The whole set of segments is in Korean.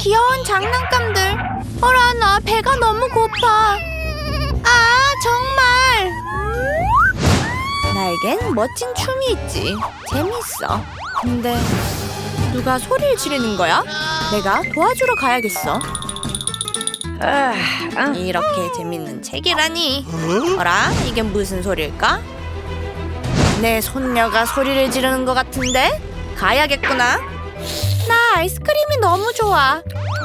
귀여운 장난감들. 어라, 나 배가 너무 고파. 아, 정말. 나에겐 멋진 춤이 있지. 재밌어. 근데 누가 소리를 지르는 거야? 내가 도와주러 가야겠어. 이렇게 재밌는 책이라니. 어라, 이게 무슨 소리일까? 내 손녀가 소리를 지르는 것 같은데? 가야겠구나. 나 아이스크림이 너무 좋아.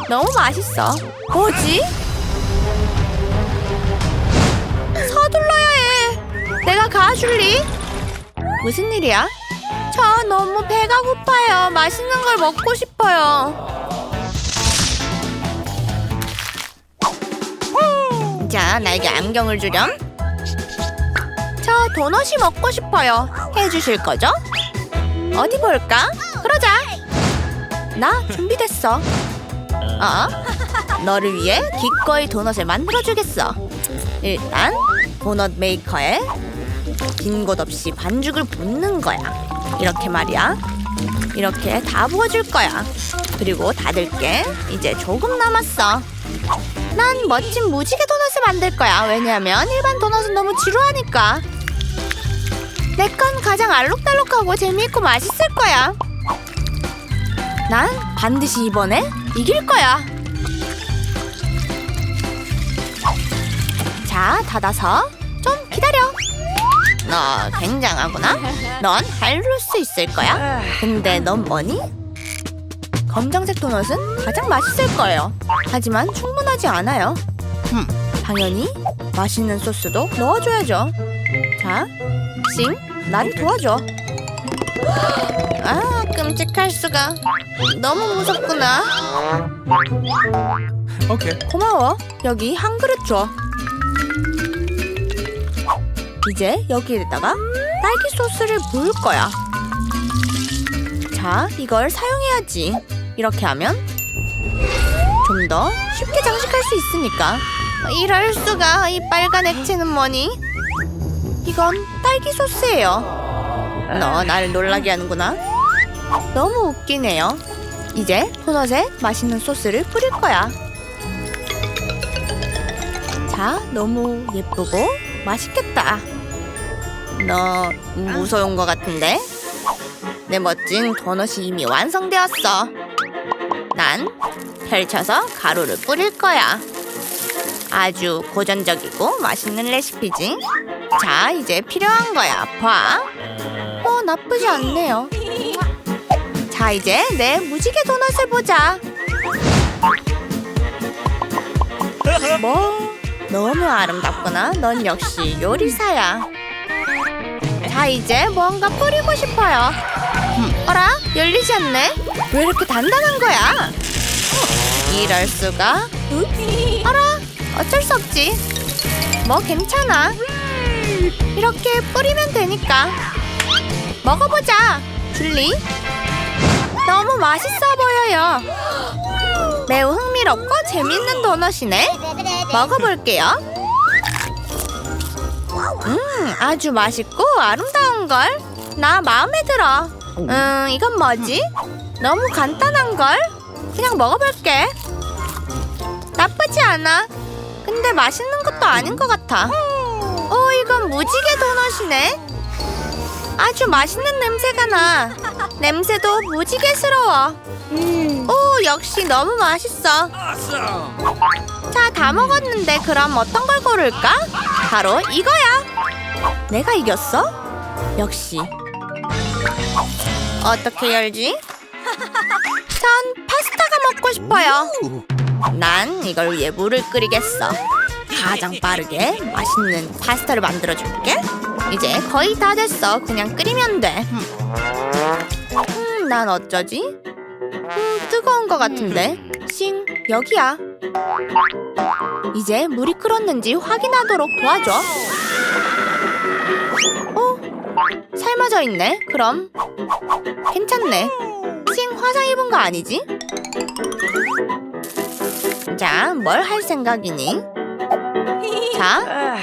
너무 맛있어. 뭐지? 서둘러야 해. 내가 가줄리. 무슨 일이야? 저 너무 배가 고파요. 맛있는 걸 먹고 싶어요. 자, 나에게 안경을 주렴. 저 도넛이 먹고 싶어요. 해주실 거죠? 어디 볼까? 그러자. 나 준비됐어. 어? 너를 위해 기꺼이 도넛을 만들어주겠어. 일단 도넛 메이커에 빈곳 없이 반죽을 붓는 거야. 이렇게 말이야. 이렇게 다 부어줄 거야. 그리고 닫을게. 이제 조금 남았어. 난 멋진 무지개 도넛을 만들 거야. 왜냐하면 일반 도넛은 너무 지루하니까. 내 건 가장 알록달록하고 재미있고 맛있을 거야. 난 반드시 이번에 이길 거야. 자, 닫아서 좀 기다려. 너 굉장하구나. 넌할수 있을 거야. 근데 넌 뭐니? 검정색 도넛은 가장 맛있을 거예요. 하지만 충분하지 않아요. 음, 당연히 맛있는 소스도 넣어줘야죠. 자, 싱, 나를 도와줘. 아, 끔찍할 수가. 너무 무섭구나. 오케이. 고마워. 여기 한 그릇 줘. 이제 여기에다가 딸기 소스를 부을 거야. 자, 이걸 사용해야지. 이렇게 하면 좀 더 쉽게 장식할 수 있으니까. 이럴 수가 이 빨간 액체는 뭐니? 이건 딸기 소스예요. 너날 놀라게 하는구나. 너무 웃기네요. 이제 도넛에 맛있는 소스를 뿌릴 거야. 자, 너무 예쁘고 맛있겠다. 너 무서운 것 같은데? 내 멋진 도넛이 이미 완성되었어. 난 펼쳐서 가루를 뿌릴 거야. 아주 고전적이고 맛있는 레시피지. 자, 이제 필요한 거야. 봐. 어, 나쁘지 않네요. 자, 이제 내 무지개 도넛을 보자. 뭐, 너무 아름답구나. 넌 역시 요리사야. 자, 이제 뭔가 뿌리고 싶어요. 음, 어라? 열리지 않네? 왜 이렇게 단단한 거야? 이럴 수가? 어라? 어쩔 수 없지. 뭐 괜찮아. 이렇게 뿌리면 되니까. 먹어보자, 줄리. 너무 맛있어 보여요. 매우 흥미롭고 재밌는 도넛이네. 먹어볼게요. 음, 아주 맛있고 아름다운 걸. 나 마음에 들어. 음, 이건 뭐지? 너무 간단한 걸. 그냥 먹어볼게. 나쁘지 않아. 근데 맛있는 것도 아닌 것 같아. 오, 이건 무지개 도넛이네. 아주 맛있는 냄새가 나. 냄새도 무지개스러워. 오, 역시 너무 맛있어. 자, 다 먹었는데 그럼 어떤 걸 고를까? 바로 이거야. 내가 이겼어? 역시. 어떻게 열지? 전 파스타가 먹고 싶어요. 난 이걸 위해 물을 끓이겠어. 가장 빠르게 맛있는 파스타를 만들어줄게. 이제 거의 다 됐어. 그냥 끓이면 돼. 음, 난 어쩌지? 음, 뜨거운 것 같은데. 싱, 여기야. 이제 물이 끓었는지 확인하도록 도와줘. 어? 삶아져 있네. 그럼 괜찮네. 싱 화상 입은 거 아니지? 자, 뭘 할 생각이니? 자,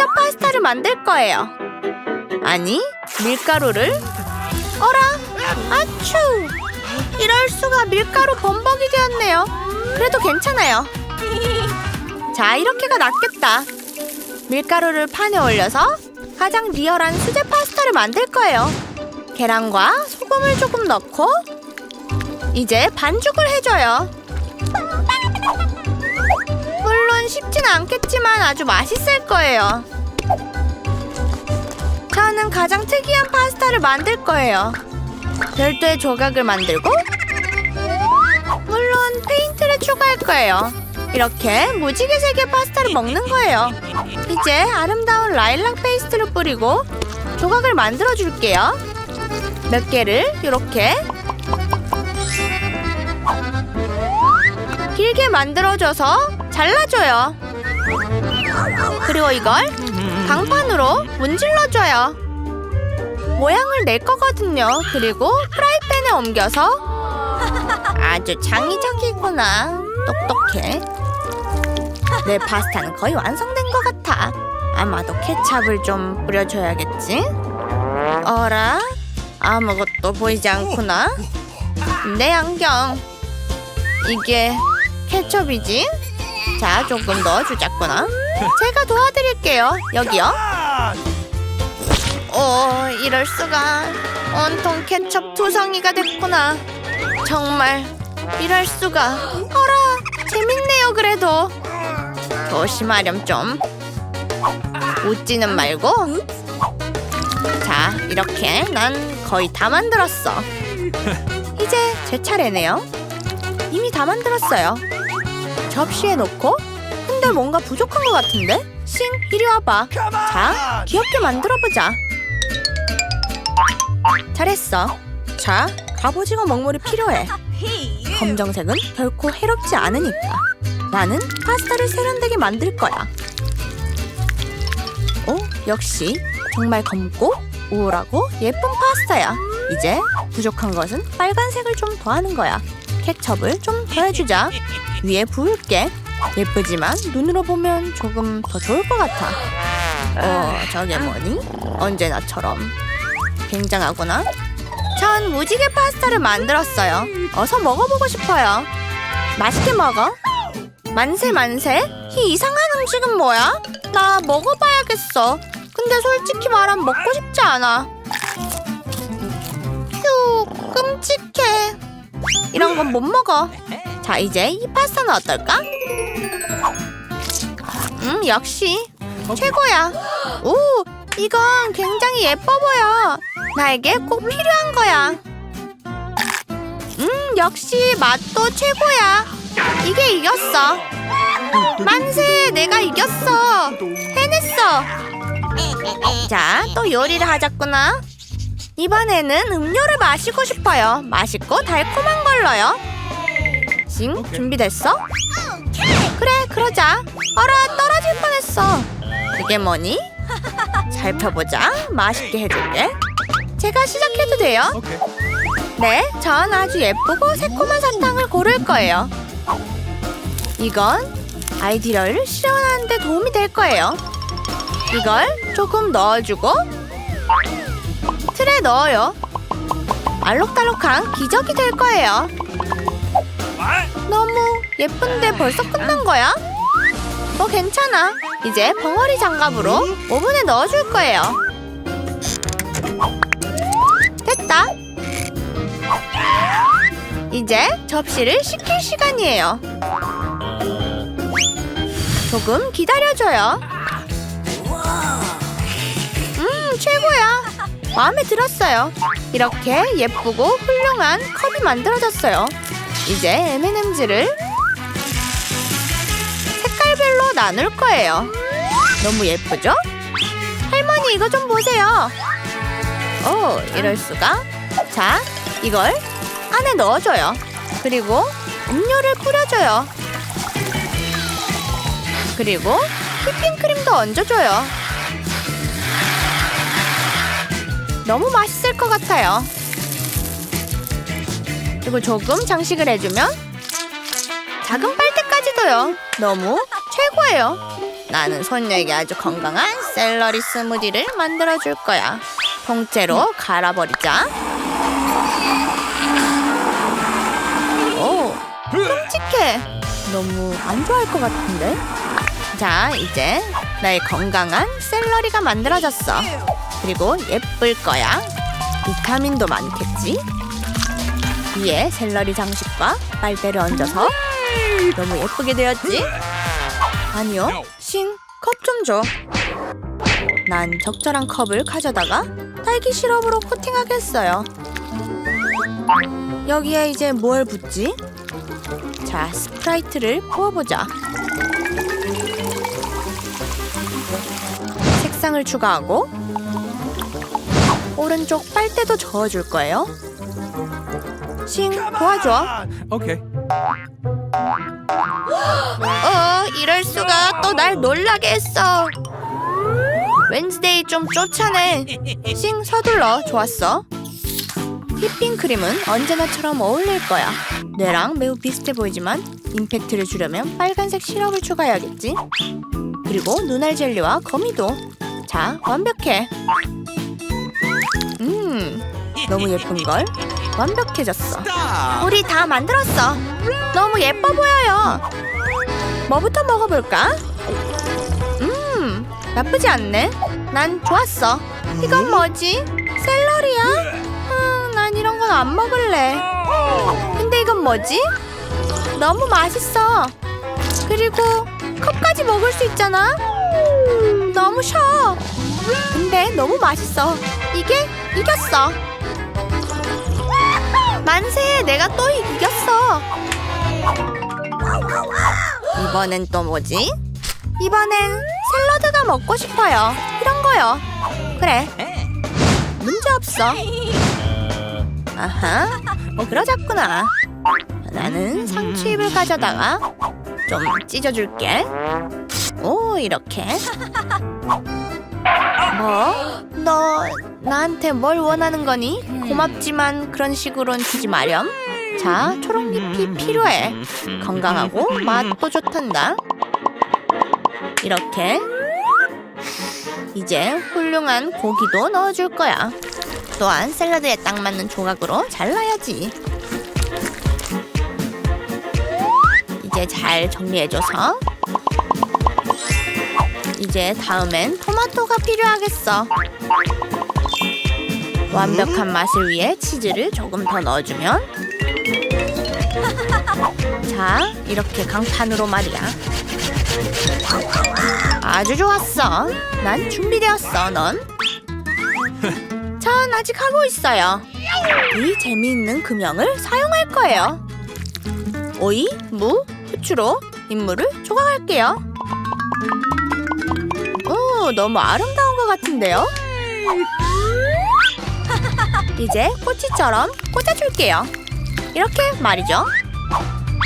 전 직접 파스타를 만들 거예요. 아니, 밀가루를 어라, 아추! 이럴 수가 밀가루 범벅이 되었네요. 그래도 괜찮아요. 자, 이렇게가 낫겠다. 밀가루를 판에 올려서 가장 리얼한 수제 파스타를 만들 거예요. 계란과 소금을 조금 넣고 이제 반죽을 해줘요. 쉽진 않겠지만 아주 맛있을 거예요. 저는 가장 특이한 파스타를 만들 거예요. 별도의 조각을 만들고 물론 페인트를 추가할 거예요. 이렇게 무지개 색의 파스타를 먹는 거예요. 이제 아름다운 라일락 페이스트를 뿌리고 조각을 만들어 줄게요. 몇 개를 이렇게 길게 만들어줘서 잘라줘요. 그리고 이걸 강판으로 문질러줘요. 모양을 낼 거거든요. 그리고 프라이팬에 옮겨서 아주 창의적이구나. 똑똑해. 내 파스타는 거의 완성된 것 같아. 아마도 케찹을 좀 뿌려줘야겠지? 어라? 아무것도 보이지 않구나. 내 안경. 이게 케첩이지? 자, 조금 넣어주자꾸나. 제가 도와드릴게요. 여기요. 오, 이럴 수가. 온통 케첩 투성이가 됐구나. 정말 이럴 수가. 어라, 재밌네요. 그래도 조심하렴 좀. 웃지는 말고. 자, 이렇게 난 거의 다 만들었어. 이제 제 차례네요. 이미 다 만들었어요. 접시에 놓고 근데 뭔가 부족한 것 같은데? 싱, 이리 와봐. 자, 귀엽게 만들어보자. 잘했어. 자, 갑오징어 먹물이 필요해. 검정색은 결코 해롭지 않으니까. 나는 파스타를 세련되게 만들 거야. 오, 역시 정말 검고 우울하고 예쁜 파스타야. 이제 부족한 것은 빨간색을 좀 더하는 거야. 케첩을 좀 더해주자. 위에 부을게. 예쁘지만 눈으로 보면 조금 더 좋을 것 같아. 어, 저게 뭐니? 언제나처럼. 굉장하구나. 전 무지개 파스타를 만들었어요. 어서 먹어보고 싶어요. 맛있게 먹어. 만세 만세? 이 이상한 음식은 뭐야? 나 먹어봐야겠어. 근데 솔직히 말하면 먹고 싶지 않아. 휴, 끔찍해. 이런 건 못 먹어. 자, 이제 이 파스타는 어떨까? 음, 역시 최고야. 오, 이건 굉장히 예뻐 보여. 나에게 꼭 필요한 거야. 음, 역시 맛도 최고야. 이게 이겼어. 만세, 내가 이겼어. 해냈어. 자, 또 요리를 하자꾸나. 이번에는 음료를 마시고 싶어요. 맛있고 달콤한 걸로요. 징, 준비됐어? 그래, 그러자. 어라, 떨어질 뻔했어. 그게 뭐니? 살펴보자. 맛있게 해줄게. 제가 시작해도 돼요? 네, 전 아주 예쁘고 새콤한 사탕을 고를 거예요. 이건 아이디어를 실현하는 데 도움이 될 거예요. 이걸 조금 넣어주고 틀에 넣어요. 알록달록한 기적이 될 거예요. 너무 예쁜데 벌써 끝난 거야? 뭐 괜찮아. 이제 벙어리 장갑으로 오븐에 넣어줄 거예요. 됐다. 이제 접시를 식힐 시간이에요. 조금 기다려줘요. 음, 최고야. 마음에 들었어요. 이렇게 예쁘고 훌륭한 컵이 만들어졌어요. 이제 M&M즈를 색깔별로 나눌 거예요. 너무 예쁘죠? 할머니 이거 좀 보세요. 오, 이럴 수가. 자, 이걸 안에 넣어줘요. 그리고 음료를 뿌려줘요. 그리고 휘핑크림도 얹어줘요. 너무 맛있을 것 같아요. 그리고 조금 장식을 해주면 작은 빨대까지도요. 너무 최고예요. 나는 손녀에게 아주 건강한 샐러리 스무디를 만들어줄 거야. 통째로 갈아버리자. 끔찍해. 너무 안 좋아할 것 같은데. 자, 이제 나의 건강한 샐러리가 만들어졌어. 그리고 예쁠 거야. 비타민도 많겠지? 위에 샐러리 장식과 빨대를 얹어서 너무 예쁘게 되었지? 아니요, 싱, 컵 좀 줘. 난 적절한 컵을 가져다가 딸기 시럽으로 코팅하겠어요. 여기에 이제 뭘 붓지? 자, 스프라이트를 부어보자. 색상을 추가하고 오른쪽 빨대도 저어줄 거예요. 싱, 도와줘. Okay. 어, 이럴 수가 또 날 놀라게 했어. 웬즈데이 좀 쫓아내. 싱 서둘러. 좋았어. 휘핑 크림은 언제나처럼 어울릴 거야. 뇌랑 매우 비슷해 보이지만 임팩트를 주려면 빨간색 시럽을 추가해야겠지. 그리고 눈알 젤리와 거미도. 자, 완벽해. 음, 너무 예쁜걸? 완벽해졌어. 우리 다 만들었어. 너무 예뻐 보여요. 뭐부터 먹어볼까? 음, 나쁘지 않네. 난 좋았어. 이건 뭐지? 샐러리야? 음, 난 이런 건 안 먹을래. 근데 이건 뭐지? 너무 맛있어. 그리고 컵까지 먹을 수 있잖아. 너무 셔. 근데 너무 맛있어. 이게 이겼어. 만세! 내가 또 이겼어. 이번엔 또 뭐지? 이번엔 샐러드가 먹고 싶어요. 이런 거요. 그래. 문제 없어. 아하. 뭐 그러자꾸나. 나는 상추잎을 가져다가 좀 찢어줄게. 오, 이렇게. 뭐? 너 나한테 뭘 원하는 거니? 고맙지만 그런 식으로는 주지 마렴. 자, 초록잎이 필요해. 건강하고 맛도 좋단다. 이렇게. 이제 훌륭한 고기도 넣어줄 거야. 또한 샐러드에 딱 맞는 조각으로 잘라야지. 이제 잘 정리해줘서 이제 다음엔 토마토가 필요하겠어. 완벽한 맛을 위해 치즈를 조금 더 넣어주면 자, 이렇게 강판으로 말이야. 아주 좋았어. 난 준비되었어, 넌. 전 아직 하고 있어요. 이 재미있는 금형을 사용할 거예요. 오이, 무, 후추로 인물을 조각할게요. 오, 너무 아름다운 것 같은데요? 이제 꼬치처럼 꽂아줄게요. 이렇게 말이죠.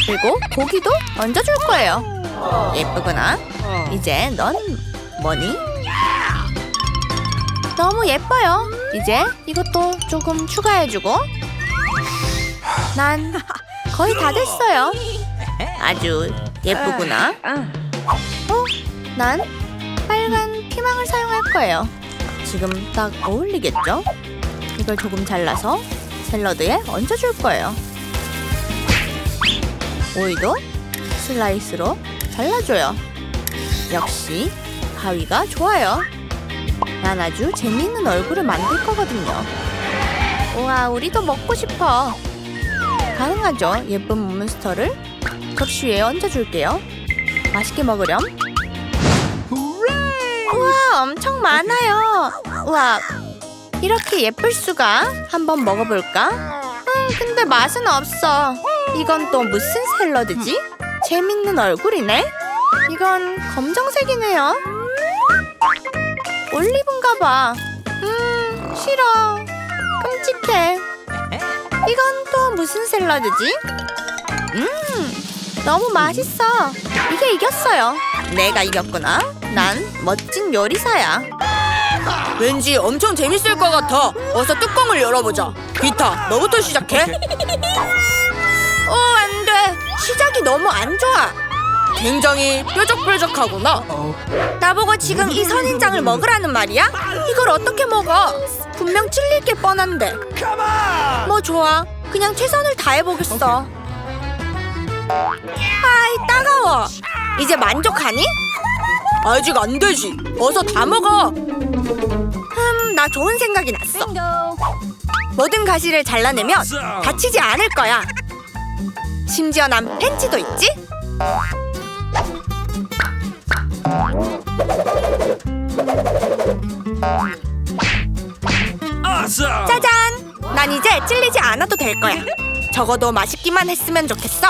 그리고 고기도 얹어줄 거예요. 예쁘구나. 이제 넌 뭐니? 너무 예뻐요. 이제 이것도 조금 추가해주고. 난 거의 다 됐어요. 아주 예쁘구나. 어? 난 빨간 피망을 사용할 거예요. 지금 딱 어울리겠죠? 이걸 조금 잘라서 샐러드에 얹어줄 거예요. 오이도 슬라이스로 잘라줘요. 역시 가위가 좋아요. 난 아주 재미있는 얼굴을 만들 거거든요. 우와, 우리도 먹고 싶어. 가능하죠? 예쁜 몬스터를 접시 위에 얹어줄게요. 맛있게 먹으렴. 우와, 엄청 많아요. 우와, 이렇게 예쁠 수가? 한번 먹어볼까? 음, 근데 맛은 없어. 이건 또 무슨 샐러드지? 재밌는 얼굴이네. 이건 검정색이네요. 올리브인가 봐. 음, 싫어. 끔찍해. 이건 또 무슨 샐러드지? 음, 너무 맛있어. 이게 이겼어요. 내가 이겼구나. 난 멋진 요리사야. 왠지 엄청 재밌을 것 같아. 어서 뚜껑을 열어보자. 비타, 너부터 시작해. 어, 안 돼. 시작이 너무 안 좋아. 굉장히 뾰족뾰족하구나. 나보고 지금 이 선인장을 먹으라는 말이야? 이걸 어떻게 먹어? 분명 찔릴 게 뻔한데. 뭐 좋아. 그냥 최선을 다해보겠어. 아이 따가워. 이제 만족하니? 아직 안 되지. 어서 다 먹어. 음, 나 좋은 생각이 났어. 모든 가시를 잘라내면 다치지 않을 거야. 심지어 난 팬츠도 있지? 짜잔! 난 이제 찔리지 않아도 될 거야. 적어도 맛있기만 했으면 좋겠어.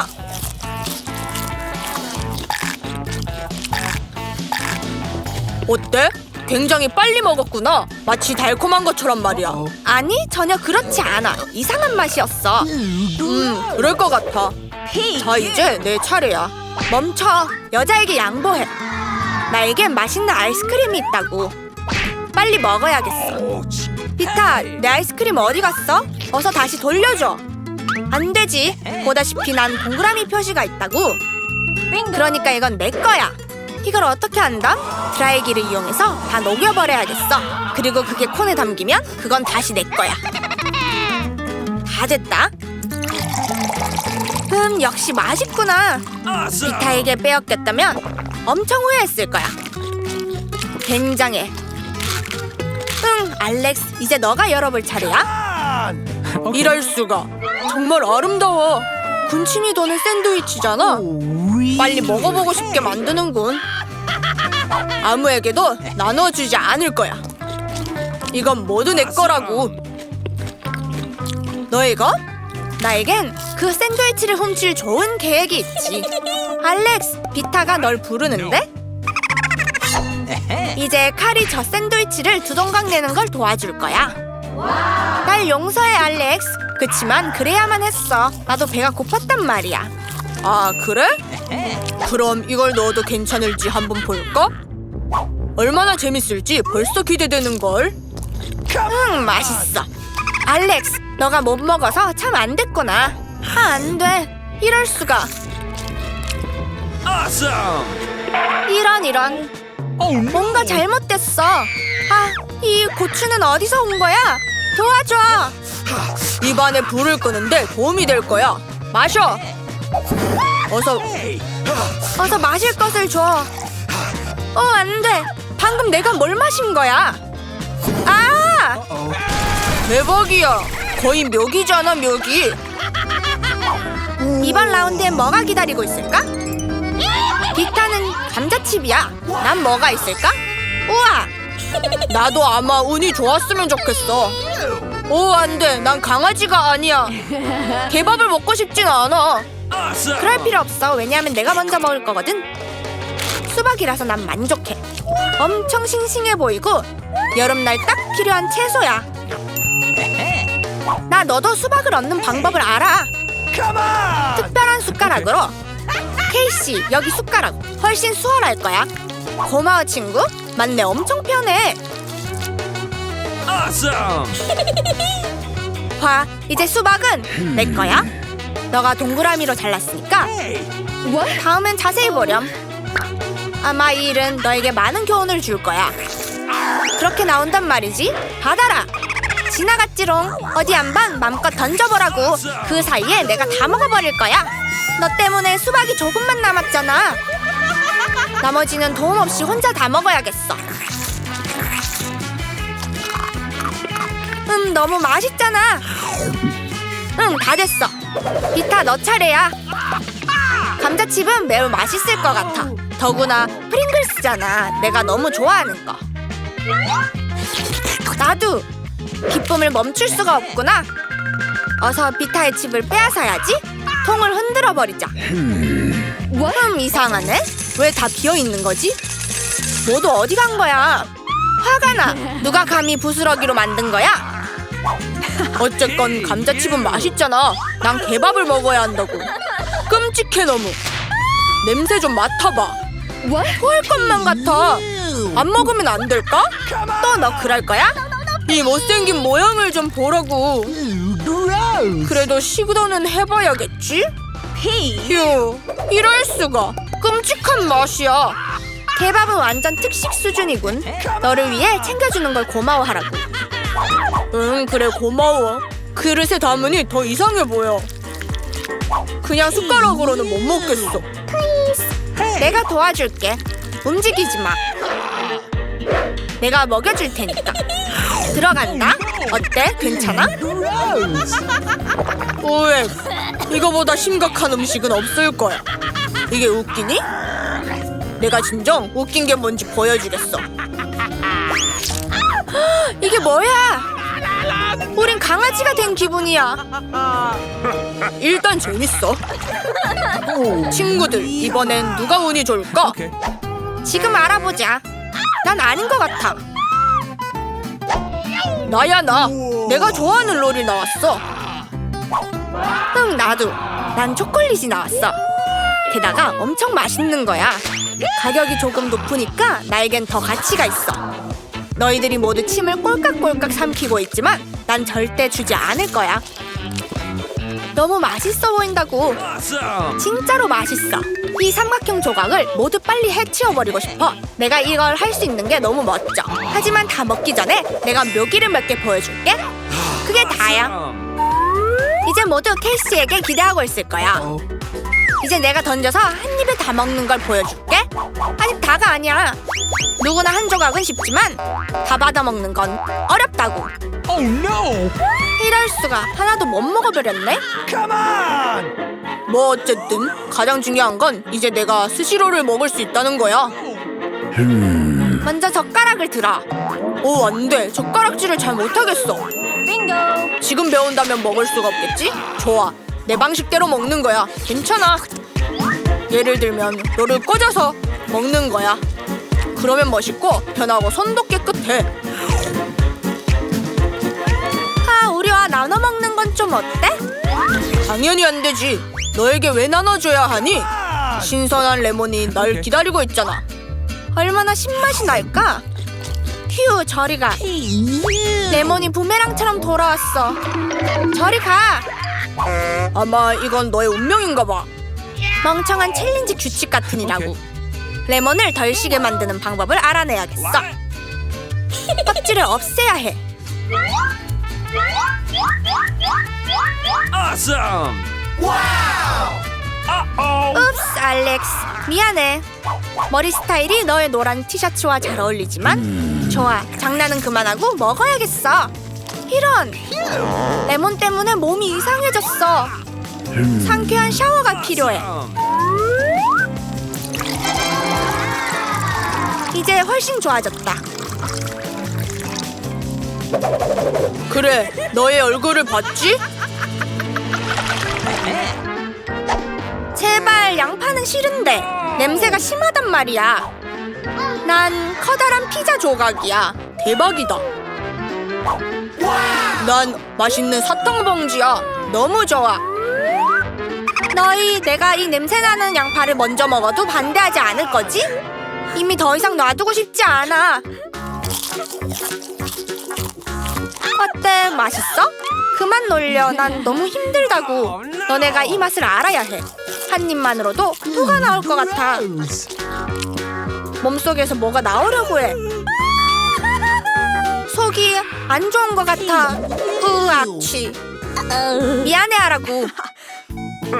어때? 굉장히 빨리 먹었구나. 마치 달콤한 것처럼 말이야. 아니, 전혀 그렇지 않아. 이상한 맛이었어. 음, 그럴 것 같아. 자, 이제 내 차례야. 멈춰. 여자에게 양보해. 나에겐 맛있는 아이스크림이 있다고. 빨리 먹어야겠어. 비타, 내 아이스크림 어디 갔어? 어서 다시 돌려줘. 안 되지. 보다시피 난 동그라미 표시가 있다고. 그러니까 이건 내 거야. 이걸 어떻게 한다? 드라이기를 이용해서 다 녹여버려야겠어. 그리고 그게 콘에 담기면 그건 다시 내 거야. 다 됐다. 음, 역시 맛있구나. 비타에게 빼앗겼다면 엄청 후회했을 거야. 굉장해. 응, 알렉스, 이제 너가 열어볼 차례야. 이럴 수가. 정말 아름다워. 군침이 도는 샌드위치잖아. 빨리 먹어보고 싶게 만드는군. 아무에게도 나눠주지 않을 거야. 이건 모두 내 거라고. 너 이거? 나에겐 그 샌드위치를 훔칠 좋은 계획이 있지. 알렉스, 비타가 널 부르는데? 이제 칼이 저 샌드위치를 두 동강 내는 걸 도와줄 거야. 날 용서해, 알렉스. 그치만 그래야만 했어. 나도 배가 고팠단 말이야. 아 그래? 그럼 이걸 넣어도 괜찮을지 한번 볼까? 얼마나 재밌을지 벌써 기대되는 걸. 응, 맛있어. 알렉스, 너가 못 먹어서 참 안 됐구나. 아, 안 돼. 이럴 수가. Awesome! 이런 이런. Oh! 뭔가 잘못됐어. 아, 이 고추는 어디서 온 거야? 도와줘. 입안에 불을 끄는데 도움이 될 거야. 마셔. 어서! 어서 마실 것을 줘. 어, 안 돼. 방금 내가 뭘 마신 거야? 아! 대박이야. 거의 묘기잖아 묘기. 이번 라운드엔 뭐가 기다리고 있을까? 비타는 감자칩이야. 난 뭐가 있을까? 우와! 나도 아마 운이 좋았으면 좋겠어. 오 안 돼. 난 강아지가 아니야. 개밥을 먹고 싶진 않아. 그럴 필요 없어. 왜냐하면 내가 먼저 먹을 거거든. 수박이라서 난 만족해. 엄청 싱싱해 보이고 여름날 딱 필요한 채소야. 나 너도 수박을 얻는 방법을 알아. 특별한 숟가락으로. 케이씨, 여기 숟가락. 훨씬 수월할 거야. 고마워, 친구. 맞네, 엄청 편해. 봐, 이제 수박은 내 거야. 너가 동그라미로 잘랐으니까! 다음엔 자세히 보렴. 아마 이 일은 너에게 많은 교훈을 줄 거야. 그렇게 나온단 말이지. 받아라. 지나갔지롱. 어디 한번 맘껏 던져보라고. 그 사이에 내가 다 먹어버릴 거야. 너 때문에 수박이 조금만 남았잖아. 나머지는 도움 없이 혼자 다 먹어야겠어. 음, 너무 맛있잖아. 응, 다 됐어. 비타, 너 차례야. 감자칩은 매우 맛있을 것 같아. 더구나 프링글스잖아. 내가 너무 좋아하는 거. 나도 기쁨을 멈출 수가 없구나. 어서 비타의 칩을 빼앗아야지. 통을 흔들어 버리자. 음 이상하네. 왜 다 비어 있는 거지? 모두 어디 간 거야? 화가 나. 누가 감히 부스러기로 만든 거야? 어쨌건 감자칩은 맛있잖아. 난 개밥을 먹어야 한다고. 끔찍해 너무. 냄새 좀 맡아봐. 토할 것만 같아. 안 먹으면 안 될까? 또 너 그럴 거야? 이 못생긴 모양을 좀 보라고. 그래도 시도는 해봐야겠지? 휴, 이럴 수가. 끔찍한 맛이야. 개밥은 완전 특식 수준이군. 너를 위해 챙겨주는 걸 고마워하라고. 응, 그래 고마워. 그릇에 담으니 더 이상해 보여. 그냥 숟가락으로는 못 먹겠어. 내가 도와줄게. 움직이지 마. 내가 먹여줄 테니까. 들어간다. 어때? 괜찮아? 오ਏ 이거보다 심각한 음식은 없을 거야. 이게 웃기니? 내가 진정 웃긴 게 뭔지 보여주겠어. 이게 뭐야? 우린 강아지가 된 기분이야. 일단 재밌어. 친구들 이번엔 누가 운이 좋을까? 지금 알아보자. 난 아닌 것 같아. 나야 나. 내가 좋아하는 롤이 나왔어. 응, 나도. 난 초콜릿이 나왔어. 게다가 엄청 맛있는 거야. 가격이 조금 높으니까 나에겐 더 가치가 있어. 너희들이 모두 침을 꼴깍꼴깍 삼키고 있지만 난 절대 주지 않을 거야. 너무 맛있어 보인다고. 진짜로 맛있어. 이 삼각형 조각을 모두 빨리 해치워버리고 싶어. 내가 이걸 할 수 있는 게 너무 멋져. 하지만 다 먹기 전에 내가 묘기를 몇 개 보여줄게. 그게 다야. 이제 모두 케이씨에게 기대하고 있을 거야. 이제 내가 던져서 한 입에 다 먹는 걸 보여줄게. 아직 다가 아니야. 누구나 한 조각은 쉽지만 다 받아 먹는 건 어렵다고. Oh no! 이럴 수가 하나도 못 먹어버렸네. Come on! 뭐 어쨌든 가장 중요한 건 이제 내가 스시로를 먹을 수 있다는 거야. 먼저 젓가락을 들어. 오 안 돼 젓가락질을 잘 못하겠어. 빙고. 지금 배운다면 먹을 수가 없겠지? 좋아 내 방식대로 먹는 거야. 괜찮아. 예를 들면 너를 꽂아서 먹는 거야. 그러면 멋있고 편하고 손도 깨끗해. 아, 우리와 나눠 먹는 건 좀 어때? 당연히 안 되지. 너에게 왜 나눠줘야 하니? 신선한 레몬이 날 기다리고 있잖아. 얼마나 신맛이 날까? 휴, 저리 가. 레몬이 부메랑처럼 돌아왔어. 저리 가. 아마 이건 너의 운명인가 봐. 멍청한 챌린지 규칙 같으니라고. 레몬을 덜 시게 만드는 방법을 알아내야겠어. 껍질을 없애야 해. Awesome! Wow! Uh-oh! 읍스, 알렉스. 미안해. 머리 스타일이 너의 노란 티셔츠와 잘 어울리지만 좋아. 장난은 그만하고 먹어야겠어. 이런. 레몬 때문에 몸이 이상해졌어. 상쾌한 샤워가 필요해. 이제 훨씬 좋아졌다. 그래, 너의 얼굴을 봤지? 제발 양파는 싫은데 냄새가 심하단 말이야. 난 커다란 피자 조각이야. 대박이다. 난 맛있는 사탕 봉지야. 너무 좋아. 너희 내가 이 냄새 나는 양파를 먼저 먹어도 반대하지 않을 거지? 이미 더 이상 놔두고 싶지 않아. 어때? 맛있어? 그만 놀려. 난 너무 힘들다고. 너네가 이 맛을 알아야 해. 한 입만으로도 토가 나올 것 같아. 몸속에서 뭐가 나오려고 해. 속이 안 좋은 것 같아. 으악취. 미안해 하라고.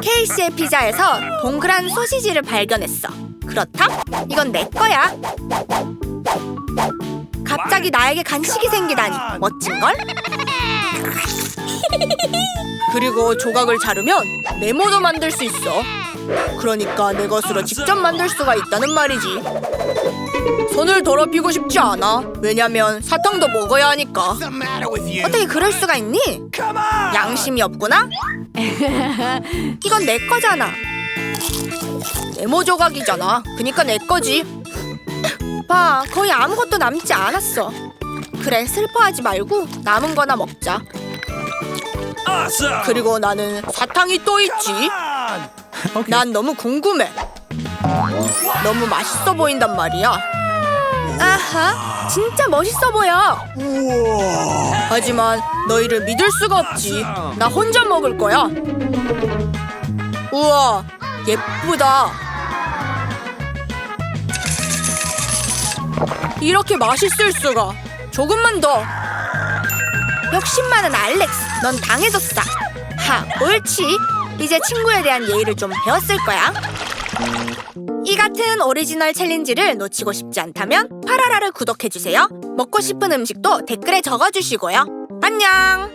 케이스의 피자에서 동그란 소시지를 발견했어. 그렇다? 이건 내 거야. 갑자기 나에게 간식이 생기다니 멋진걸? 그리고 조각을 자르면 네모도 만들 수 있어. 그러니까 내 것으로 직접 만들 수가 있다는 말이지. 손을 더럽히고 싶지 않아. 왜냐면 사탕도 먹어야 하니까. 어떻게 그럴 수가 있니? 양심이 없구나? 이건 내 거잖아. 네모 조각이잖아. 그니까 내 거지. 봐, 거의 아무것도 남지 않았어. 그래, 슬퍼하지 말고 남은 거나 먹자. 그리고 나는 사탕이 또 있지. 난 너무 궁금해. 너무 맛있어 보인단 말이야. 아하, 진짜 멋있어 보여. 하지만 너희를 믿을 수가 없지. 나 혼자 먹을 거야. 우와, 예쁘다. 이렇게 맛있을 수가. 조금만 더. 욕심 많은 알렉스, 넌 당해줬어. 하, 옳지. 이제 친구에 대한 예의를 좀 배웠을 거야. 이 같은 오리지널 챌린지를 놓치고 싶지 않다면 파라라를 구독해주세요. 먹고 싶은 음식도 댓글에 적어주시고요. 안녕!